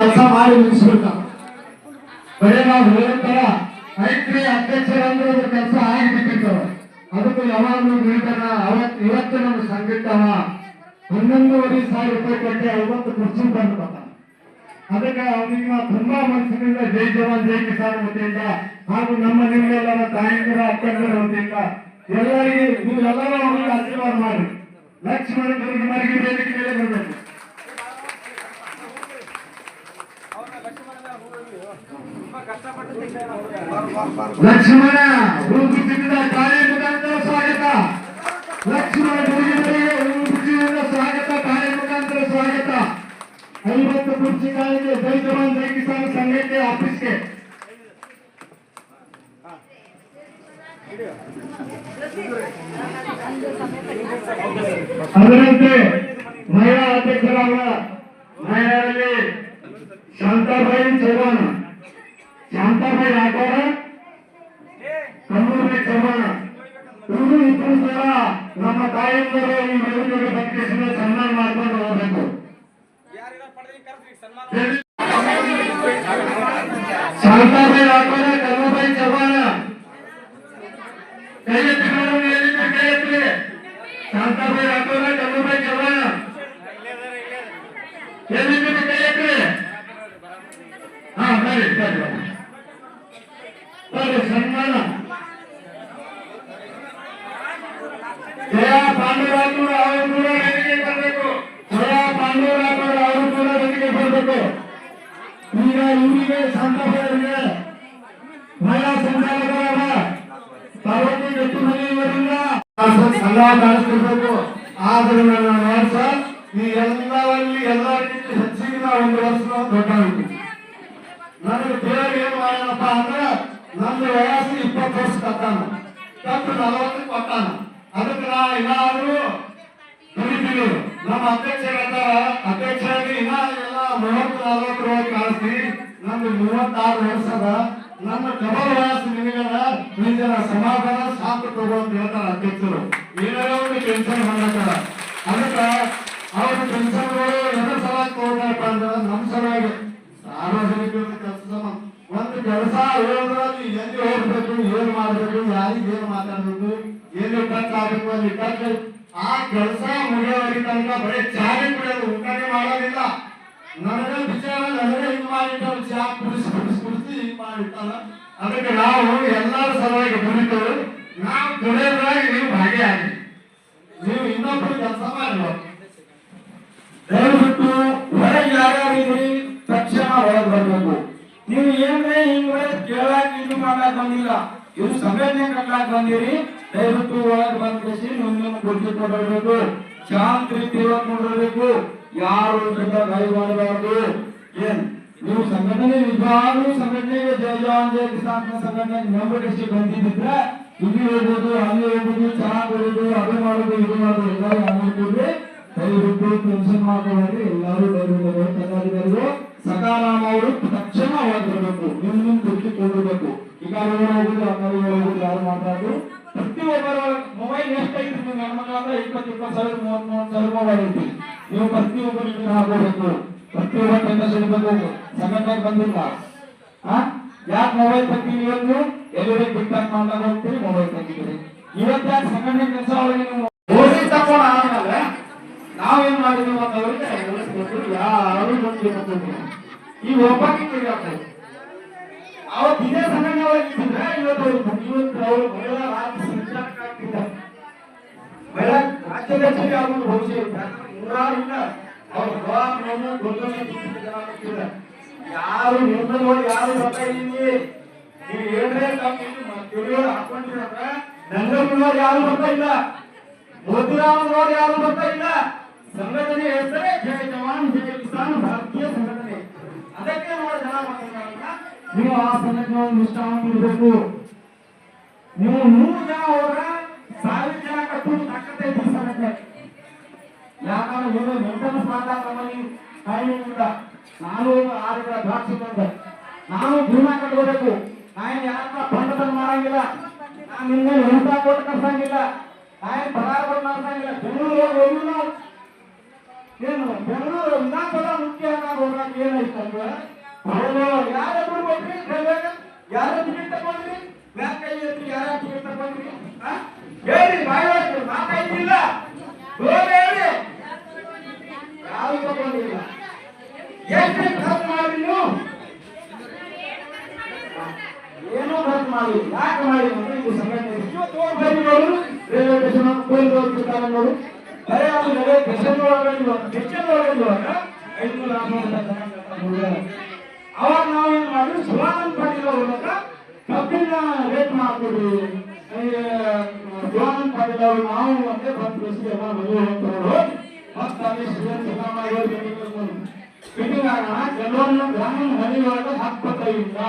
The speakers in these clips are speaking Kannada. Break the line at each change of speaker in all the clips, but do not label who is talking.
ಕೆಲಸ ಮಾಡಿ ಮುಗಿಸ್ಬಿಟ್ಟ. ಬರೀ ನಾವು ಹೇಳಿರ್ತಾರ ಐತ್ರಿ ಅಧ್ಯಕ್ಷರಂದ್ರೆ ಅದು ಕೆಲಸ ಆಗಿಬಿಟ್ಟಿತ್ತು. ಅದಕ್ಕೆ ಯಾವಾಗಲೂ ಹೇಳ್ತಾನ ಅವತ್ ಇವತ್ತು ನಮ್ಮ ಸಂಗೀತವ ಹನ್ನೊಂದೂವರೆ ಸಾವಿರ ರೂಪಾಯಿ ಕೊಟ್ಟೆ ಕುರ್ಚಿ ತಂದು ಕೊಟ್ಟ. ಅದಕ್ಕೆ ಅವನಿಗೆ ನಾವು ತುಂಬಾ ಮನಸ್ಸಿನಿಂದ ಜೈ ಜವಾನ್, ಜೈ ಕಿಸಾನ್ ವತಿಯಿಂದ ಹಾಗೂ ನಮ್ಮ ನಿಮ್ಮೆಲ್ಲರ ತಾಯಂದಿರ ಅಕ್ಕಂದಿರ ವತಿಯಿಂದ ಎಲ್ಲರಿಗೂ ನೀವೆಲ್ಲರೂ ಅವರಿಗೆ ಆಶೀರ್ವಾದ ಮಾಡಿ ಲಕ್ಷ್ಮಣ ದುರ್ಗಮರಿಗೆ ವೇದಿಕೆ ಮೇಲೆ ಬರಬೇಕು. ಲಕ್ಷ್ಮಣ ಹೂಗುತ್ತಿದ್ದ ಕಾಳಿ ಮುಖಾಂತರ ಸ್ವಾಗತ. ಲಕ್ಷ್ಮಣ ಗುರುಗಳಿಗೆ ಹೂಗುತ್ತಿಯಿಂದ ಸ್ವಾಗತ, ಕಾಳಿ ಮುಖಾಂತರ ಸ್ವಾಗತ. ಐವತ್ತು ಕುರ್ಚಿ ಕಾಲಿಗೆ ಜೈ ಜವಾನ್ ಕಿಸಾನ್ ಸಂಘಕ್ಕೆ ಆಫೀಸ್ಗೆ. ಅದರಂತೆ ಮಹಿಳಾ ಅಧ್ಯಕ್ಷರಾದ ಮಹಿಳೆಯರಲ್ಲಿ ಶಾಂತಾಬಾಯಿ ಚೌಹಾಣ್. ಶಾಂತಾಬಾಯಿ ರಾಠೋಡ ಕಮ್ಮೂರಿ ಚೌಹಾಣ ಇವರು ಇಬ್ಬರು ಸಹ ನಮ್ಮ ತಾಯಂದಿರು ಈ ಬಂದಿಸಿದ ಸನ್ಮಾನ ಮಾಡ್ಕೊಂಡು ಹೋಗ್ಬೇಕು ರಾಠೋಡ ಕಮ್ಮೂಬಾಯಿ ಚೌಹಾಣ ಕೈ ಎತ್ತಿ ಮೇಡಮ್ ಎಲ್ಲಿಂದ ಕೈ ಎತ್ತಿ ಶಾಂತಾಬಾಯಿ ರಾಠೋಡ ಕಮ್ಮೂಬಾಯಿ ಚೌಹಾಣ ಎಲ್ಲಿಂದ ಕೈ ಎತ್ತಿ ಹಾ ಬರ್ರಿ ಬರ್ರಿ ಬರ್ರಿ. ಬರ್ರಿ ಸನ್ಮಾನ ಜಯ ಪಾಂಡುರಾಜರು ಅವರು ಕೂಡ ವೇದಿಕೆ ಬರಬೇಕು. ಜಯ ಅವರು ಕೂಡ ವೇದಿಕೆ ಈಗ ಇವರಿಗೆ ಸಂತಾಪರಿಗೆ ಮಹಿಳಾ ಸಂಚಾಲಕರಾದ ಪಾರ್ವತಿ ಗಟ್ಟಿಮನೆಯವರಿಂದ ಸಂಘ ಕಾಣಿಸ್ತಿರ್ಬೇಕು ಆದ್ರೆ ನನ್ನ ವರ್ಷ ಈ ಎಲ್ಲರಲ್ಲಿ ಎಲ್ಲರಿಗಿಂತ ಹೆಚ್ಚಿಗೆ ನಾವು ಒಂದು ವರ್ಷ ದೊಡ್ಡ ನನಗೆ ಬೇರೆ ಏನ್ ಮಾಡೋಣಪ್ಪ ಅಂದ್ರೆ ನನ್ನ ವಯಸ್ಸು ಇಪ್ಪತ್ತು ವರ್ಷ ಕತ್ತಾನ ಕತ್ತು ನಲವತ್ತು ಕೊಟ್ಟಾನ ಅದಕ್ಕೆ ನಾ ಏನಾದ್ರು ದುಡಿತೀವಿ ನಮ್ಮ ಅಧ್ಯಕ್ಷ ಹೇಳ್ತಾರ ಅಧ್ಯಕ್ಷರಾಗಿ ಇನ್ನ ಎಲ್ಲ ಮೂವತ್ತು, ನಲವತ್ತು ರೂಪಾಯಿ ಕಾಣಿಸ್ತೀವಿ ನಮ್ದು ಮೂವತ್ತಾರು ವರ್ಷ ಅದ ನನ್ನ ಡಬಲ್ ವಯಸ್ಸು ನಿನಗದ ನಿನ್ನ ಸಮಾಧಾನ ಶಾಂತ ತಗೋ ಅಂತ ಹೇಳ್ತಾರ ಅಧ್ಯಕ್ಷರು. ಏನಾರ ಒಂದು ಟೆನ್ಷನ್ ಮಾಡ್ತಾರ ಅದಕ್ಕೆ ಅವ್ರ ಟೆನ್ಷನ್ಗಳು ಎದ್ರ ಸಲುವಾಗಿ ತಗೋತಾರಪ್ಪ ಅಂದ್ರೆ ನಮ್ಮ ಸಲುವಾಗಿ ಸಾರ್ವಜನಿಕರ ಕೆಲಸ ಒಂದು ಕೆಲಸ ಹೇಳಿದ್ರೆ ಎಲ್ಲಿ ಹೋಗ್ಬೇಕು ಏನ್ ಮಾಡ್ಬೇಕು ಯಾರಿಗೆ ಏನ್ ಮಾತಾಡ್ಬೇಕು ಎಲ್ಲಿ ಟಚ್ ಆಗ್ಬೇಕು ಅಲ್ಲಿ ಟಚ್ ಆ ಕೆಲಸ ಮುಗಿಯೋವರೆಗೆ ತನಕ ಬರೀ ಚಾನೆ ಕುಡಿಯೋದು ಊಟನೇ ಮಾಡೋದಿಲ್ಲ ನನಗ ನನಗೆ ಹಿಂಗ್ ಮಾಡಿಟ್ಟಾರ ಚಾ ಕುಡಿಸಿ ಕುಡಿಸಿ ಕುಡಿಸಿ ಹಿಂಗ್ ಅದಕ್ಕೆ ನಾವು ಎಲ್ಲರ ಸಲುವಾಗಿ ದುಡಿತೇವೆ. ನಾವು ದುಡಿಯೋದ್ರಾಗ ನೀವು ಭಾಗಿಯಾಗಿ ನೀವು ಇನ್ನೊಬ್ರು ಕೆಲಸ ಮಾಡಬೇಕು.
ದಯವಿಟ್ಟು ಹೊರಗೆ ಯಾರ್ಯಾರಿದ್ರಿ ತಕ್ಷಣ ಒಳಗೆ ಬರಬೇಕು. ನೀವು ಏನ್ರೆ ಹಿಂಗ್ ಕೇಳಾಕ ಇದು ಮಾಡಕ್ ಬಂದಿಲ್ಲ. ಇದು ಸಂಘಟನೆ ಕಟ್ಲಾಕ್ ಬಂದಿರಿ. ದಯವಿಟ್ಟು ಒಳಗೆ ಬಂದ ನೀವು ನಿಮ್ಮ ಗುರುತು ಕೊಡಬೇಕು ಶಾಂತ ರೀತಿ ನೋಡಬೇಕು ಯಾರು ಜೊತೆ ಕೈ ಮಾಡಬಾರ್ದು ಏನ್? ನೀವು ಸಂಘಟನೆ ನಿಜವಾಗ್ಲೂ ಸಂಘಟನೆಗೆ ಜಯ ಜವಾನ್ ಕಿಸಾನ್ ಸಂಘಟನೆ ಡಿಸ್ಟಿಕ್ ಬಂದಿದ್ರೆ ಇಲ್ಲಿ ಹೋಗೋದು, ಅಲ್ಲಿ ಹೋಗೋದು, ಚೆನ್ನಾಗಿ ಹೋಗೋದು ಅದು ಮಾಡೋದು, ಇದು ಮಾಡೋದು, ಎಲ್ಲರೂ ಮಾಡ್ಕೊಡ್ರಿ ದಯವಿಟ್ಟು ಟೆನ್ಷನ್ ಮಾಡ್ಕೊಳ್ಳಿ ಎಲ್ಲರೂ ದಯವಿಟ್ಟು ಕನ್ನಡಿಗರಿಗೆ ಸಕಾರಾಮ ಅವರು ತಕ್ಷಣ ಒಳಗಿರಬೇಕು ನಿಮ್ ನಿಮ್ ಗುರ್ತಿ ಈಗ ಅವ್ರು ಹೋಗುದು ಅಕ್ಕವ್ರು ಹೋಗುದು, ಯಾರು ಮಾತಾಡೋದು? ಪ್ರತಿಯೊಬ್ಬರ ಮೊಬೈಲ್ ಎಷ್ಟೈತಿ ನೀವು ಹೆಣ್ಮಕ್ಳು ಅಂದ್ರೆ ಇಪ್ಪತ್ತು ಇಪ್ಪತ್ತು ಸಾವಿರ, ಮೂವತ್ತ್, ಮೂವತ್ತು ಸಾವಿರ ಮೊಬೈಲ್ ಐತಿ. ನೀವು ಪ್ರತಿಯೊಬ್ಬರು ಹಾಕೋಬೇಕು ಪ್ರತಿಯೊಬ್ಬ ಟೆನ್ಷನ್ ಬಂದದ್ದು ಸಂಘಟನೆಗೆ ಬಂದಿಲ್ಲ ಯಾಕೆ ಮೊಬೈಲ್ ತೆಗ್ತೀವಿ ಇವತ್ತು ಎಲ್ಲರಿಗೆ ಬಿಟ್ಟಾಕ್ ಹೋಗ್ತೀರಿ ಮೊಬೈಲ್ ತೆಗಿತೀರಿ ಇವತ್ತು ಯಾಕೆ ಕೆಲಸ ಒಳಗೆ ನೀವು ಆದ್ಮೇಲೆ ನಾವೇನ್ ಮಾಡಿದ್ವಿ ಅಂತ ಉಳಿಸ್ಬೇಕು ಯಾರು ಈ ಒಬ್ಬಕ್ಕೆ ತಿಳಿಯಬೇಕು ಅವತ್ತು ಇದೇ ಸಂಘಟನೆ ಒಳಗೆ ಇದ್ದಿದ್ರೆ ಇವತ್ತು ಇವತ್ತು ಅವರು ಮಹಿಳಾ ರಾಜ್ಯ ಮಹಿಳಾ ಅವ್ರಿಗೆ ಭವಿಷ್ಯ ಅವ್ರ ಜವಾಬ್ದಾರಿಯನ್ನು ಜನ ಯಾರು ನೋಡಿ, ಯಾರು ಬರ್ತಾ ನಂಗಮ್ಮನವ್ರು ಯಾರು ಬರ್ತಾ ಇಲ್ಲ? ಮೋದಿರಾಮನವ್ರು ಯಾರು ಬರ್ತಾ ಇಲ್ಲ? ಸಂಘಟನೆ ಹೇಳ್ತಾರೆ ಜಯ ಜವಾನ್ ಜಯ ಕಿಸಾನ್, ಭಾರತೀಯ ಸಂಘಟನೆ. ಅದಕ್ಕೆ ನೋಡಿ ಜನ ನೀವು ಆ ಸಂಘಟನೆ ನಿಷ್ಠಾವಂತ ಇರಬೇಕು ನೀವು ನೂರು ಜನ ಹೋದ್ರೆ ಸಾವಿರ ಮಾಡಿದಾಗ ನಮ್ಮಲ್ಲಿ ಟೈಮಿಂಗ್ ನಾನು ಆರು ಕಡೆ ದ್ರಾಕ್ಷಿ ಬಂದೆ. ನಾನು ಭೂಮಿ ಕಟ್ಕೋಬೇಕು. ನಾನು ಯಾರ ಫಂಡ್ ಮಾಡಂಗಿಲ್ಲ ನಾನು ನಿಮ್ಗೆ ಊಟ ಕೊಟ್ಟು ಕಳ್ಸಂಗಿಲ್ಲ ನಾನು ಪಗಾರ ಕೊಟ್ಟು ಮಾಡ್ಸಂಗಿಲ್ಲ. ಬೆಂಗಳೂರು ಹೋಗಿ ನಾವು ಏನು, ಬೆಂಗಳೂರು ವಿಧಾನಸಭಾ ಮುಖ್ಯ ಹೋಗಾಕ ಏನಾಯ್ತು ಅಂದ್ರೆ ಯಾರು ಯಾರು ಟಿಕೆಟ್ ತಗೊಂಡ್ರಿ ಬ್ಯಾಂಕ್ ಕೈ ಎತ್ತಿ ಯಾರು ಟಿಕೆಟ್ ತಗೊಂಡ್ರಿ ಆ? ಹೇಳಿ ಬಾಯಿ ಮಾತಾಡಿಲ್ಲ ಹೋಗಿ ಹೇಳಿ ಯಾರು ತಗೊಂಡಿಲ್ಲ ಎಷ್ಟು ಖರ್ಚು ಮಾಡಿ ನೀವು ಏನೋ ಖರ್ಚು ಮಾಡಿ ಯಾಕೆ ಮಾಡಿ ಅಂದ್ರೆ ಇದು ಸಂಘಟನೆ ಇವತ್ತು ಹೋಗಿ ಬನ್ನಿ ನೋಡು ರೈಲ್ವೆ ಸ್ಟೇಷನ್ ಪೊಲೀಸ್ ಹೋಗ್ತಿರ್ತಾರೆ ನೋಡು ಬರೀ ಅದು ರೈಲ್ವೆ ಸ್ಟೇಷನ್ ಒಳಗಡೆ ಇವಾಗ ಸ್ಟೇಷನ್ ಒಳಗಡೆ ಇವಾಗ ಐನೂರ ಆರ್ನೂರ ಜನ ಅವಾಗ ನಾವು ಏನ್ ಮಾಡಿದ್ವಿ? ಶಿವಾನಂದ ಪಾಟೀಲ್ ಮೂಲಕ ಕಬ್ಬಿನ ರೇಟ್ ಮಾಡ್ತೀವಿ ಶಿವಾನಂದ ಪಾಟೀಲ್ ಅವರು ನಾವು ಮತ್ತೆ ಬಂದು ಎಲ್ಲ ಮದುವೆ ಮತ್ತೆ ಅಲ್ಲಿ ಶ್ರೀರಂಗ ಸಿದ್ದರಾಮಯ್ಯ ಮೀಟಿಂಗ್ ಆಗೋಣ, ಕೆಲವೊಂದು ಗ್ರಾಮೀಣ ಮನೆಯೊಳಗೆ ಹಾಕ್ಬೇಕಾಗಿಲ್ಲ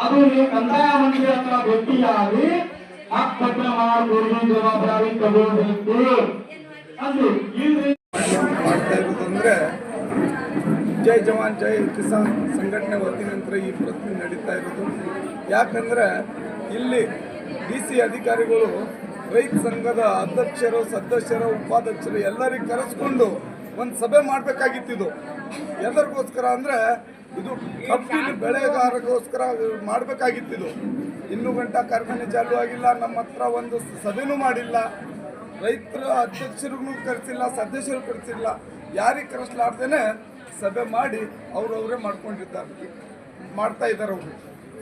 ಅದು ನೀವು ಕಂದಾಯ ಮಂತ್ರಿ ಹತ್ರ ಭೇಟಿಯಾಗಿ ಹಕ್ಕುಪತ್ರ ಮಾಡಿ ಜವಾಬ್ದಾರಿ ತಗೋಬೇಕು ಅಂದು ಇಲ್ಲಿ
ಮಾಡ್ತಾ ಇರೋದಂದ್ರೆ ಜೈ ಕಿಸಾನ್ ಸಂಘಟನೆ ವತಿನಂತರ ಈ ಪ್ರತಿಮೆ ನಡೀತಾ ಇರೋದು. ಯಾಕಂದರೆ ಇಲ್ಲಿ ಡಿ ಸಿ ಅಧಿಕಾರಿಗಳು, ರೈತ ಸಂಘದ ಅಧ್ಯಕ್ಷರು, ಸದಸ್ಯರು, ಉಪಾಧ್ಯಕ್ಷರು ಎಲ್ಲರಿಗೆ ಕರೆಸ್ಕೊಂಡು ಒಂದು ಸಭೆ ಮಾಡಬೇಕಾಗಿತ್ತಿದು ಎಲ್ಲರಿಗೋಸ್ಕರ ಅಂದರೆ ಇದು ಕಬ್ಬಿನ ಬೆಳೆಗಾರರಿಗೋಸ್ಕರ ಮಾಡಬೇಕಾಗಿತ್ತಿದು ಇನ್ನೂ ಗಂಟ ಕಾರ್ಖಾನೆ ಚಾಲೂ ಆಗಿಲ್ಲ, ನಮ್ಮ ಹತ್ರ ಒಂದು ಸಭೆನೂ ಮಾಡಿಲ್ಲ. ರೈತರ ಅಧ್ಯಕ್ಷರಿಗೂ ಕರೆಸಿಲ್ಲ, ಸದಸ್ಯರು ಕರೆಸಿಲ್ಲ. ಯಾರಿಗೆ ಕರೆಸ್ಲಾರ್ದೇನೆ ಸಭೆ ಮಾಡಿ ಅವ್ರವರೇ ಮಾಡ್ಕೊಂಡಿದ್ದಾರೆ. ಮಾಡ್ತಾ ಇದ್ದಾರೆ ಅವರು.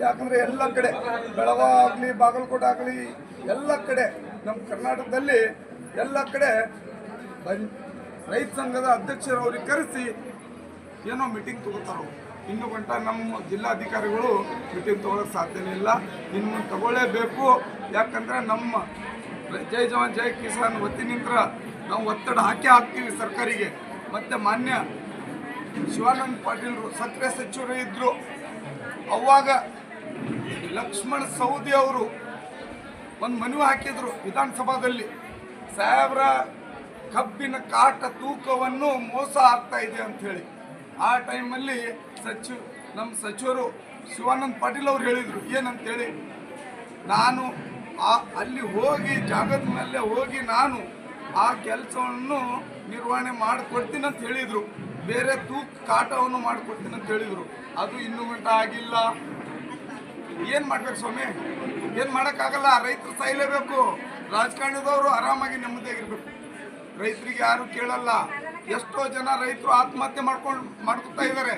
ಯಾಕಂದರೆ ಎಲ್ಲ ಕಡೆ ಬೆಳಗಾವ್ ಆಗಲಿ, ಬಾಗಲಕೋಟೆ ಆಗಲಿ, ಎಲ್ಲ ಕಡೆ ನಮ್ಮ ಕರ್ನಾಟಕದಲ್ಲಿ ಎಲ್ಲ ಕಡೆ ರೈತ ಸಂಘದ ಅಧ್ಯಕ್ಷರು ಅವ್ರಿಗೆ ಕರೆಸಿ ಏನೋ ಮೀಟಿಂಗ್ ತಗೋತಾರ. ಇನ್ನು ಗಂಟ ನಮ್ಮ ಜಿಲ್ಲಾಧಿಕಾರಿಗಳು ಮೀಟಿಂಗ್ ತಗೊಳ್ಳೋಕೆ ಸಾಧ್ಯನೇ ಇಲ್ಲ. ಇನ್ನು ತಗೊಳ್ಳೇಬೇಕು. ಯಾಕಂದ್ರೆ ನಮ್ಮ ಜೈ ಜವಾನ್, ಜೈ ಕಿಸಾನ್ ವತಿನಿಂದ ನಾವು ಒತ್ತಡ ಹಾಕಿ ಹಾಕ್ತೀವಿ ಸರ್ಕಾರಿಗೆ. ಮತ್ತೆ ಮಾನ್ಯ ಶಿವಾನಂದ ಪಾಟೀಲ್ರು ಸಕ್ಕರೆ ಸಚಿವರು ಇದ್ದರು ಅವಾಗ ಲಕ್ಷ್ಮಣ ಸೌದಿ ಅವರು ಒಂದು ಮನವಿ ಹಾಕಿದ್ರು ವಿಧಾನಸಭಾದಲ್ಲಿ. ಸಾಹೇಬ್ರ, ಕಬ್ಬಿನ ಕಾಟ ತೂಕವನ್ನು ಮೋಸ ಆಗ್ತಾ ಇದೆ ಅಂತ ಹೇಳಿ ಆ ಟೈಮಲ್ಲಿ ಸಚಿವ ನಮ್ಮ ಸಚಿವರು ಶಿವಾನಂದ ಪಾಟೀಲ್ ಅವ್ರು ಹೇಳಿದರು, ಏನಂತೇಳಿ? ನಾನು ಆ, ಅಲ್ಲಿ ಹೋಗಿ, ಜಾಗದ ಮೇಲೆ ಹೋಗಿ ನಾನು ಆ ಕೆಲಸವನ್ನು ನಿರ್ವಹಣೆ ಮಾಡಿಕೊಡ್ತೀನಿ ಅಂತ ಹೇಳಿದರು. ಬೇರೆ ತೂಕ ಕಾಟವನ್ನು ಮಾಡಿಕೊಡ್ತೀನಿ ಅಂತ ಹೇಳಿದರು. ಅದು ಇನ್ನೂ ಗಂಟ ಆಗಿಲ್ಲ. ಏನು ಮಾಡ್ಬೇಕು ಸ್ವಾಮಿ? ಏನು ಮಾಡೋಕ್ಕಾಗಲ್ಲ, ರೈತರು ಸಾಯಲೇಬೇಕು. ರಾಜಕಾರಣದವರು ಆರಾಮಾಗಿ ನೆಮ್ಮದಿಯಾಗಿರ್ಬೇಕು ರೈತರಿಗೆ ಯಾರು ಕೇಳಲ್ಲ. ಎಷ್ಟೋ ಜನ ರೈತರು ಆತ್ಮಹತ್ಯೆ ಮಾಡ್ಕೊಂಡು, ಮಾಡ್ಕೊತಾ ಇದ್ದಾರೆ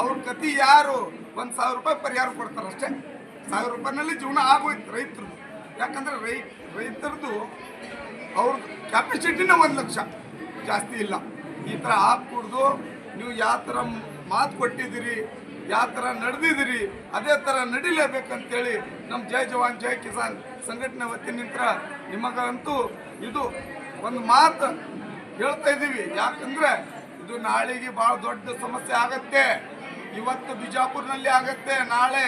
ಅವ್ರ ಕತಿ ಯಾರು? ಒಂದು ಸಾವಿರ ರೂಪಾಯಿ ಪರಿಹಾರ ಕೊಡ್ತಾರೆ ಅಷ್ಟೇ. ಸಾವಿರ ರೂಪಾಯಿನಲ್ಲಿ ಜೀವನ ಆಗೋಯ್ತು ರೈತರು. ಯಾಕಂದರೆ ರೈ ರೈತರದು ಅವ್ರ ಕ್ಯಾಪಿಸಿಟಿನೇ ಒಂದು ಲಕ್ಷ. ಜಾಸ್ತಿ ಇಲ್ಲ. ಈ ಥರ ಕುಡ್ದು ನೀವು ಯಾವ ಥರ ಮಾತು ಕೊಟ್ಟಿದ್ದೀರಿ, ಯಾವ ಥರ ನಡೆದಿದ್ದೀರಿ, ಅದೇ ಥರ ನಡಿಲೇಬೇಕಂತೇಳಿ ನಮ್ಮ ಜೈ ಜವಾನ್, ಜೈ ಕಿಸಾನ್ ಸಂಘಟನೆ ವತಿನಿಂದ ನಿಮಗಂತೂ ಇದು ಒಂದು ಮಾತು ಹೇಳ್ತಾ ಇದ್ದೀವಿ. ಯಾಕಂದ್ರೆ ಇದು ನಾಳೆಗೆ ಭಾಳ ದೊಡ್ಡ ಸಮಸ್ಯೆ ಆಗತ್ತೆ. ಇವತ್ತು ಬಿಜಾಪುರ್ನಲ್ಲಿ ಆಗತ್ತೆ. ನಾಳೆ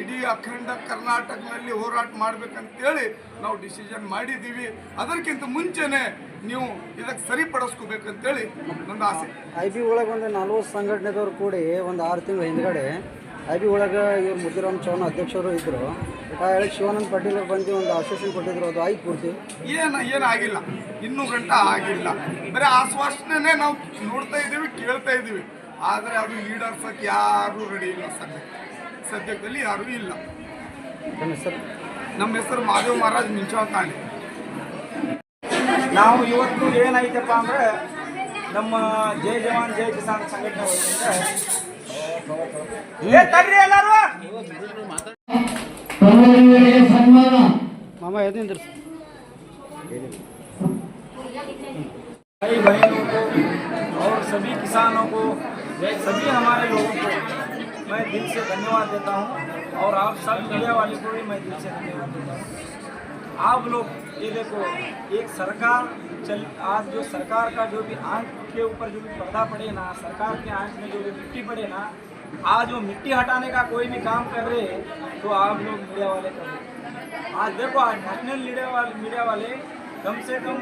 ಇಡೀ ಅಖಂಡ ಕರ್ನಾಟಕದಲ್ಲಿ ಹೋರಾಟ ಮಾಡ್ಬೇಕಂತೇಳಿ ನಾವು ಡಿಸಿಷನ್ ಮಾಡಿದ್ದೀವಿ. ಅದಕ್ಕಿಂತ ಮುಂಚೆನೆ ನೀವು ಇದಕ್ಕೆ ಸರಿಪಡಿಸ್ಕೋಬೇಕಂತೇಳಿ ನನ್ನ ಆಸೆ.
ಐ ಬಿ ಒಳಗೆ ಒಂದು ನಲ್ವತ್ತು ಸಂಘಟನೆದವ್ರು ಕೂಡಿ ಒಂದು ಆರು ತಿಂಗಳ ಹಿಂದ್ಗಡೆ ಐ ಬಿ ಒಳಗೆ ಇವ್ರು ಮುದ್ದಿರಾಮ್ ಚೌಹಾಣ್ ಅಧ್ಯಕ್ಷರು ಇದ್ದರು ಹೇಳಿ ಶಿವಾನಂದ ಪಾಟೀಲ್ ಬಂದು ಒಂದು ಆಶ್ವಾಸನೆ ಕೊಟ್ಟಿದ್ರು ಅದು ಆಯ್ತು ಪೂರ್ತಿ.
ಏನು ಏನಾಗಿಲ್ಲ ಇನ್ನೂ ಗಂಟ ಆಗಿಲ್ಲ. ಬರೀ ಆಶ್ವಾಸನೆ ನಾವು ನೋಡ್ತಾ ಇದ್ದೀವಿ ಕೇಳ್ತಾ ಇದ್ದೀವಿ. ಆದರೆ ಅದು ಈಡೇರ್ಸಕ್ಕೆ ಯಾರೂ ರೆಡಿ ಇಲ್ಲ ಸದ್ಯ ಸದ್ಯದಲ್ಲಿ ಯಾರೂ ಇಲ್ಲ
ನಮ್ಮ ಹೆಸರು
ನಮ್ಮ ಹೆಸರು ಮಾದೇವ್ ಮಹಾರಾಜ್ ಮಿಂಚಾವ್ ತಾಂಡೆ
ನಾವು ಇವತ್ತು ಏನೈತಪ್ಪ ಅಂದ್ರೆ ನಮ್ಮ ಜೈ ಜವಾನ್ ಜೈ ಕಿಸಾನ್ ಸಂಘಟನೆ ವತಿಯಿಂದ ಏ ತಡ್ರಿ ಎಲ್ಲಾರು
ಕನ್ನಡಿಗರಿಗೆ ಸನ್ಮಾನ
ಮಾಮ ಎದ್ನಿಂದ್ರಿ
भाई बहनों को और सभी किसानों को सभी हमारे लोगों को मैं दिल से धन्यवाद देता हूँ और आप सब मीडिया वाले को भी मैं दिल से धन्यवाद देता हूँ। आप लोग, ये देखो, एक सरकार चल, आज जो सरकार का जो भी आँख के ऊपर जो भी पर्दा पड़े ना, सरकार के आँख में जो भी मिट्टी पड़े ना, आज वो मिट्टी हटाने का कोई भी काम कर रहे हैं तो आप लोग मीडिया वाले कर आज देखो, आज नेशनल मीडिया वाले मीडिया वाले कम से कम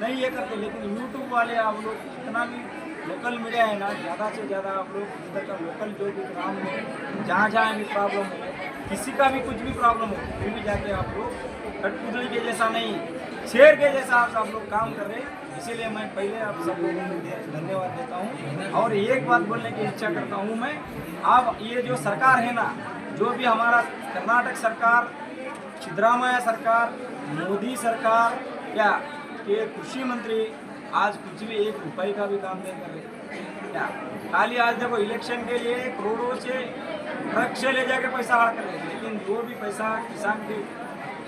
नहीं ये करते, लेकिन यूट्यूब वाले आप लोग जितना भी लोकल मीडिया है ना, ज़्यादा से ज़्यादा आप लोग इधर का लोकल जो भी ग्राम में जहाँ जहाँ भी प्रॉब्लम हो, किसी का भी कुछ भी प्रॉब्लम हो, फिर भी जाके आप लोग कठपुतली के जैसा नहीं, शेर के जैसा आप आप लोग काम कर रहे हैं। इसीलिए मैं पहले आप सब लोगों को धन्यवाद देता हूँ। और एक बात बोलने की इच्छा करता हूँ मैं अब ये जो सरकार है ना, जो भी हमारा कर्नाटक सरकार सिद्धरामैया सरकार, मोदी सरकार, या के कृषि मंत्री आज कुछ भी एक रुपए का भी काम नहीं कर रहे। क्या? खाली आज देखो इलेक्शन के लिए करोड़ों से ट्रक से ले जाके पैसा हार कर रहे लेकिन जो भी पैसा किसान के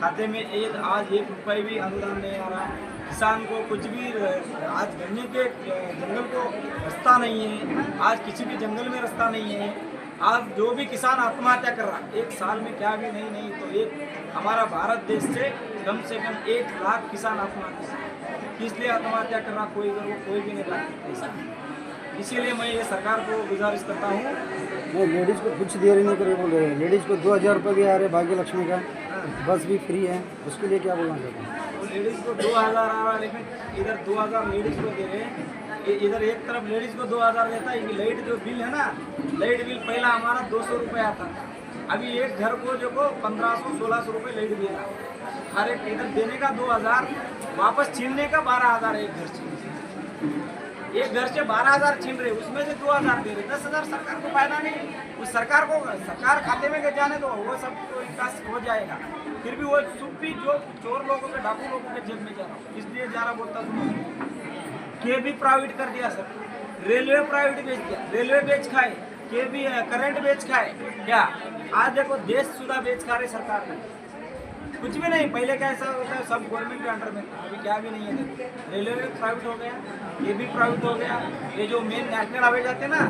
खाते में एक आज एक रुपए भी अनुदान नहीं आ रहा। किसान को कुछ भी, आज गन्ने के, जंगल को रास्ता नहीं है। आज किसी भी जंगल में रास्ता नहीं है। आज जो भी किसान आत्महत्या कर रहा, एक साल में क्या भी नहीं नहीं तो एक हमारा भारत देश से कम से कम एक लाख किसान आत्महत्या कर रहा है। किस लिए आत्महत्या करना कोई वो कोई भी नहीं ऐसा इसीलिए मैं ये सरकार को गुजारिश करता हूँ।
वो लेडीज़ को कुछ देर नहीं करे बोल रहे। हैं लेडीज़ को दो हज़ार रुपये भी आ रहे भाग्य लक्ष्मी का। बस भी फ्री है। उसके लिए क्या बोलना चाहते हैं?
तो लेडीज़ को दो हज़ार आ रहा है लेकिन इधर दो हज़ार लेडीज़ को दे रहे हैं। इधर एक तरफ़ लेडीज़ को दो हज़ार देता है लाइट जो बिल है ना लाइट बिल पहला हमारा दो सौ रुपये आता। था अभी एक घर को जो को पंद्रह सौ, सोलह सौ रुपये लाइट रहा है। हर एक इधर देने का दो हज़ार, वापस छीनने का बारह हज़ार एक घर से। एक घर से बारह हज़ार छीन रहे, उसमें से दो हज़ार दे रहे। दस हज़ार सरकार को फ़ायदा नहीं। उस सरकार को, सरकार खाते में जाने दो, वो सब तो विकास हो जाएगा। फिर भी वो सुप्पी जो चोर लोगों के, डाकू लोगों के जेब में जा रहा इसलिए जा रहा बोलता के भी प्राइवेट कर दिया सर रेलवे प्राइवेट बेच दिया। रेलवे बेच खाए, के भी करंट बेच खाए, क्या? आज देखो, देश सुधा बेच खा रही सरकार ने। कुछ भी नहीं, पहले कैसा होता है, सब गवर्नमेंट के अंडर में अभी क्या भी नहीं है रेलवे भी प्राइवेट हो गया, ये भी प्राइवेट हो गया, ये जो मेन नेशनल हाईवे जाते ना,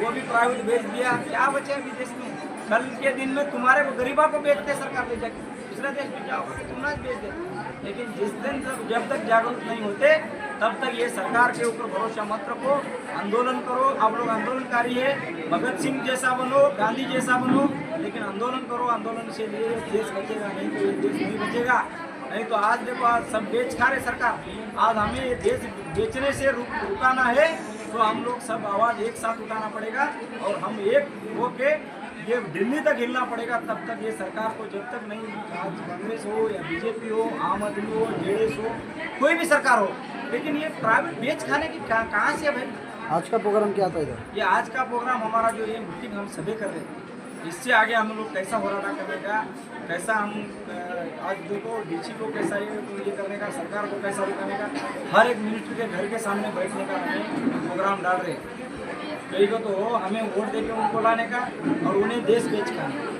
वो भी प्राइवेट बेच दिया। क्या बचे अभी देश में? कल के दिन में तुम्हारे को गरीबा को बेचते सरकार ले जाके। दूसरे देश में जाओगे तुम ना बेच देते। लेकिन जिस दिन जब तक जागरूक नहीं होते तब तक ये सरकार के ऊपर भरोसा मत रखो, आंदोलन करो, आप लोग आंदोलनकारी है। भगत सिंह जैसा बनो, गांधी जैसा बनो, लेकिन आंदोलन करो, आंदोलन से लिए देश बचेगा, नहीं तो देश नहीं बचेगा। नहीं तो आज देखो, आज सब बेच खा रहे सरकार। आज हमें ये देश बेचने से रुक, रुकाना है तो हम लोग सब आवाज़ एक साथ उठाना पड़ेगा और हम एक होके ये दिल्ली तक हिलना पड़ेगा। तब तक ये सरकार को जब तक नहीं, आज कांग्रेस हो या बीजेपी हो, आम आदमी हो, जेडीएस हो, कोई भी सरकार हो लेकिन ये प्राइवेट बेच खाने की कहाँ कहाँ से है? भाई
आज का प्रोग्राम क्या था इधर?
ये आज का प्रोग्राम हमारा जो ये मीटिंग हम सभी कर रहे हैं। इससे आगे हम लोग कैसा होराटा करने का कैसा हम आज देखो डीसी को कैसा ये ये करने का सरकार को कैसा ये करने का हर एक मिनिस्टर के घर के सामने बैठने का हमें प्रोग्राम डाल रहे हैं। कई को तो हमें वोट दे के उनको लाने का और उन्हें देश बेच खाने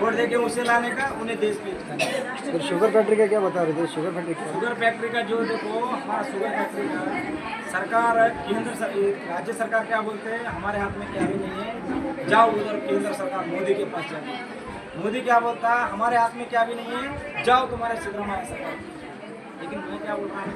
वोट दे के उसे लाने का उन्हें देश बेच खाने का
फिर शुगर फैक्ट्री का क्या बता रहे थे? शुगर फैक्ट्री क्या?
शुगर फैक्ट्री का जो देखो हमारा शुगर फैक्ट्री का। सरकार केंद्र सर, राज्य सरकार क्या बोलते हैं? हमारे हाथ में क्या भी नहीं है। जाओ उधर केंद्र सरकार मोदी के पास जाओ। मोदी क्या बोलता है? हमारे हाथ में क्या भी नहीं है। जाओ तुम्हारे सिद्धरामैया सरकार। लेकिन मैं क्या बोल रहा हूँ?